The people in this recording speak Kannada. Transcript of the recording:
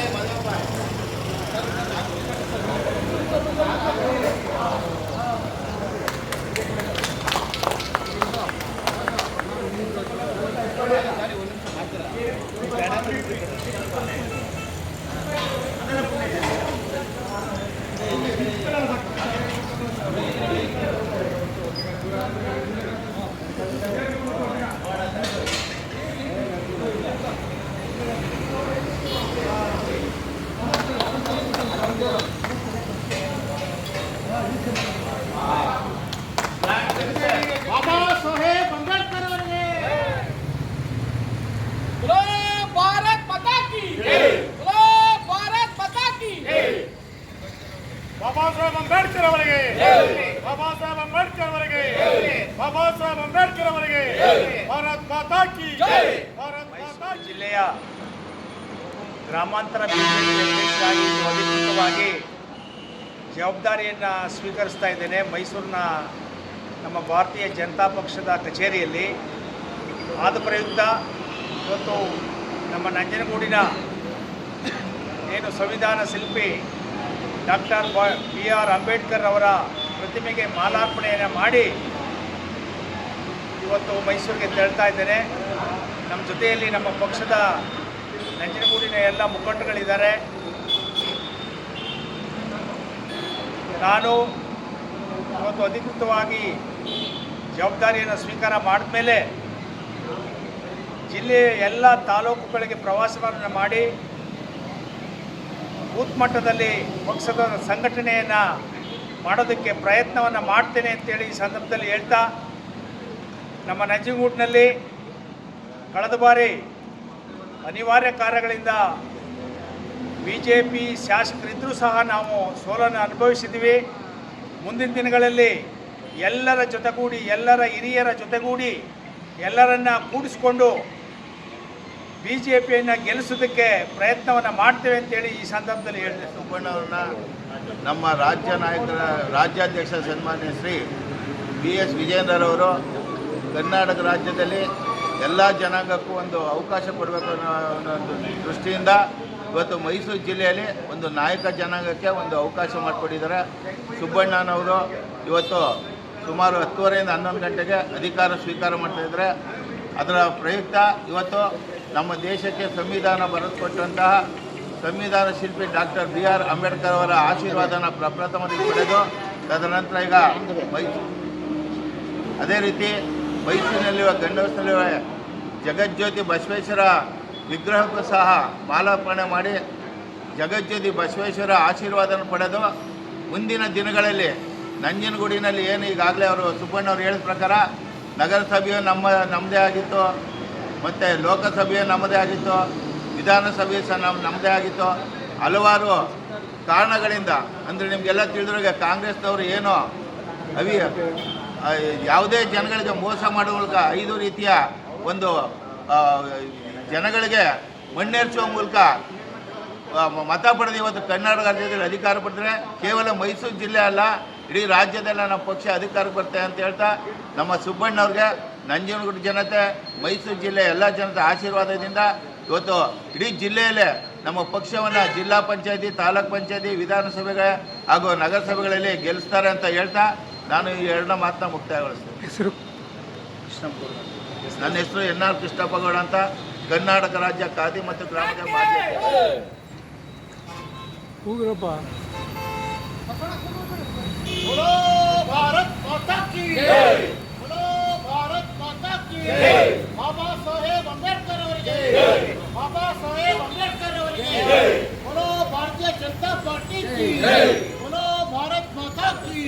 Thank you. Bharat Mata ಕಿ ಜೈ! ಭಾರತ್ ಮಾತಾ ಜಿಲ್ಲೆಯ ಗ್ರಾಮಾಂತರ ಬಿಜೆಪಿ ಅಧ್ಯಕ್ಷರಾಗಿ ಅಧಿಕೃತವಾಗಿ ಜವಾಬ್ದಾರಿಯನ್ನು ಸ್ವೀಕರಿಸ್ತಾ ಇದ್ದೇನೆ. ಮೈಸೂರಿನ ನಮ್ಮ ಭಾರತೀಯ ಜನತಾ ಪಕ್ಷದ ಕಚೇರಿಯಲ್ಲಿ ಆದ ಪ್ರಯುಕ್ತ ಇವತ್ತು ನಮ್ಮ ನಂಜನಗೂಡಿನ ಏನು ಸಂವಿಧಾನ ಶಿಲ್ಪಿ ಡಾಕ್ಟರ್ ಬಿ ಆರ್ ಅಂಬೇಡ್ಕರ್ ಅವರ ಪ್ರತಿಮೆಗೆ ಮಾಲಾರ್ಪಣೆಯನ್ನು ಮಾಡಿ ಇವತ್ತು ಮೈಸೂರಿಗೆ ತೆರಳ್ತಾ ಇದ್ದೇನೆ. ನಮ್ಮ ಜೊತೆಯಲ್ಲಿ ನಮ್ಮ ಪಕ್ಷದ ನಂಜನಗೂಡಿನ ಎಲ್ಲ ಮುಖಂಡಗಳಿದ್ದಾರೆ ನಾನು ಇವತ್ತು ಅಧಿಕೃತವಾಗಿ ಜವಾಬ್ದಾರಿಯನ್ನು ಸ್ವೀಕಾರ ಮಾಡಿದ ಮೇಲೆ ಜಿಲ್ಲೆಯ ಎಲ್ಲ ತಾಲೂಕುಗಳಿಗೆ ಪ್ರವಾಸವನ್ನು ಮಾಡಿ ಬೂತ್ ಮಟ್ಟದಲ್ಲಿ ಪಕ್ಷದ ಸಂಘಟನೆಯನ್ನು ಮಾಡೋದಕ್ಕೆ ಪ್ರಯತ್ನವನ್ನು ಮಾಡ್ತೇನೆ ಅಂತೇಳಿ ಈ ಸಂದರ್ಭದಲ್ಲಿ ಹೇಳ್ತಾ ನಮ್ಮ ನಂಜನಗೂಡಿನಲ್ಲಿ ಕಳೆದ ಬಾರಿ ಅನಿವಾರ್ಯ ಕಾರ್ಯಗಳಿಂದ ಬಿ ಜೆ ಪಿ ಶಾಸಕರಿದ್ದರೂ ಸಹ ನಾವು ಸೋಲನ್ನು ಅನುಭವಿಸಿದ್ದೀವಿ. ಮುಂದಿನ ದಿನಗಳಲ್ಲಿ ಎಲ್ಲರ ಜೊತೆಗೂಡಿ, ಎಲ್ಲರ ಹಿರಿಯರ ಜೊತೆಗೂಡಿ ಎಲ್ಲರನ್ನ ಕೂಡಿಸ್ಕೊಂಡು ಬಿ ಜೆ ಪಿಯನ್ನು ಗೆಲ್ಲಿಸೋದಕ್ಕೆ ಪ್ರಯತ್ನವನ್ನು ಮಾಡ್ತೇವೆ ಅಂತೇಳಿ ಈ ಸಂದರ್ಭದಲ್ಲಿ ಹೇಳಿದೆ ಸುಬ್ಬಣ್ಣವ್ರನ್ನ ನಮ್ಮ ರಾಜ್ಯ ನಾಯಕರ ರಾಜ್ಯಾಧ್ಯಕ್ಷ ಸನ್ಮಾನ್ಯ ಶ್ರೀ ಬಿ ಎಸ್ ವಿಜೇಂದ್ರರವರು ಕರ್ನಾಟಕ ರಾಜ್ಯದಲ್ಲಿ ಎಲ್ಲ ಜನಾಂಗಕ್ಕೂ ಒಂದು ಅವಕಾಶ ಕೊಡಬೇಕು ಅನ್ನೋ ಒಂದು ದೃಷ್ಟಿಯಿಂದ ಇವತ್ತು ಮೈಸೂರು ಜಿಲ್ಲೆಯಲ್ಲಿ ಒಂದು ನಾಯಕ ಜನಾಂಗಕ್ಕೆ ಒಂದು ಅವಕಾಶ ಮಾಡಿಕೊಟ್ಟಿದ್ದಾರೆ. ಸುಬ್ಬಣ್ಣನವರು ಇವತ್ತು ಸುಮಾರು ಹತ್ತುವರೆಯಿಂದ ಹನ್ನೊಂದು ಗಂಟೆಗೆ ಅಧಿಕಾರ ಸ್ವೀಕಾರ ಮಾಡ್ತಾಯಿದ್ದಾರೆ ಅದರ ಪ್ರಯುಕ್ತ ಇವತ್ತು ನಮ್ಮ ದೇಶಕ್ಕೆ ಸಂವಿಧಾನ ಬರೆದುಕೊಟ್ಟಂತಹ ಸಂವಿಧಾನ ಶಿಲ್ಪಿ ಡಾಕ್ಟರ್ ಬಿ ಆರ್ ಅಂಬೇಡ್ಕರ್ ಅವರ ಆಶೀರ್ವಾದನ ಪ್ರಪ್ರಥಮದಲ್ಲಿ ಪಡೆದು ತದನಂತರ ಈಗ ಮೈಸೂರು. ಅದೇ ರೀತಿ ಮೈಸೂರಿನಲ್ಲಿರುವ ಗಂಡಸಲ್ಲಿರುವ ಜಗಜ್ಯೋತಿ ಬಸವೇಶ್ವರ ವಿಗ್ರಹಕ್ಕೂ ಸಹ ಮಾಲಾರ್ಪಣೆ ಮಾಡಿ ಜಗಜ್ಯೋತಿ ಬಸವೇಶ್ವರ ಆಶೀರ್ವಾದನ ಪಡೆದು ಮುಂದಿನ ದಿನಗಳಲ್ಲಿ ನಂಜನಗೂಡಿನಲ್ಲಿ ಏನು ಈಗಾಗಲೇ ಅವರು ಸುಬ್ಬಣ್ಣವ್ರು ಹೇಳಿದ ಪ್ರಕಾರ ನಗರಸಭೆಯು ನಮ್ಮ ನಮ್ಮದೇ ಆಗಿತ್ತು, ಮತ್ತು ಲೋಕಸಭೆಯು ನಮ್ಮದೇ ಆಗಿತ್ತು ವಿಧಾನಸಭೆ ಸಹ ನಮ್ಮ ನಮ್ಮದೇ ಆಗಿತ್ತು. ಹಲವಾರು ಕಾರಣಗಳಿಂದ, ಅಂದರೆ ನಿಮಗೆಲ್ಲ ತಿಳಿದ್ರಾಗ ಕಾಂಗ್ರೆಸ್ನವರು ಏನೋ ಅವಿ ಯಾವುದೇ ಜನಗಳಿಗೆ ಮೋಸ ಮಾಡುವ ಐದು ರೀತಿಯ ಒಂದು ಜನಗಳಿಗೆ ಮಣ್ಣೇರ್ಚುವ ಮೂಲಕ ಮತ ಪಡೆದು ಇವತ್ತು ಕರ್ನಾಟಕ ರಾಜ್ಯದಲ್ಲಿ ಅಧಿಕಾರ ಪಡೆದ್ರೆ ಕೇವಲ ಮೈಸೂರು ಜಿಲ್ಲೆ ಅಲ್ಲ, ಇಡೀ ರಾಜ್ಯದಲ್ಲ ನಮ್ಮ ಪಕ್ಷ ಅಧಿಕಾರಕ್ಕೆ ಬರ್ತೇವೆ ಅಂತ ಹೇಳ್ತಾ ನಮ್ಮ ಸುಬ್ಬಣ್ಣವ್ರಿಗೆ, ನಂಜನಗೂಡು ಜನತೆ, ಮೈಸೂರು ಜಿಲ್ಲೆ ಎಲ್ಲ ಜನತೆ ಆಶೀರ್ವಾದದಿಂದ ಇವತ್ತು ಇಡೀ ಜಿಲ್ಲೆಯಲ್ಲೇ ನಮ್ಮ ಪಕ್ಷವನ್ನು ಜಿಲ್ಲಾ ಪಂಚಾಯತಿ, ತಾಲೂಕ್ ಪಂಚಾಯತಿ ವಿಧಾನಸಭೆಗಳ ಹಾಗೂ ನಗರಸಭೆಗಳಲ್ಲಿ ಗೆಲ್ಲಿಸ್ತಾರೆ ಅಂತ ಹೇಳ್ತಾ ನಾನು ಈ ಎರಡನ್ನ ಮಾತನ್ನ ಮುಕ್ತಾಯಗೊಳಿಸ್ತೇನೆ. ಹೆಸರು? ಕೃಷ್ಣ ನನ್ನ ಹೆಸರು ಎನ್ ಆರ್ ಕೃಷ್ಣಪ್ಪಗೌಡ ಅಂತ. ಕರ್ನಾಟಕ ರಾಜ್ಯ ಖಾದಿ ಮತ್ತು ಗ್ರಾಮದ ಮಾಜಿ ಹೋಗಿರಪ್ಪ ಭಾರತ್ ಮಾತಾ ಕಿ ಭಾರತ್ ಮಾತಾ ಕಿ ಬಾಬಾ ಸಾಹೇಬ್ ಅಂಬೇಡ್ಕರ್ ಅವರಿಗೆ ಬಾಬಾ ಸಾಹೇಬ್ ಅಂಬೇಡ್ಕರ್ ಅವರಿಗೆ ಭಾರತೀಯ ಜನತಾ ಪಾರ್ಟಿ ಕಿ ಭಾರತ್ ಮಾತಾ ಕಿ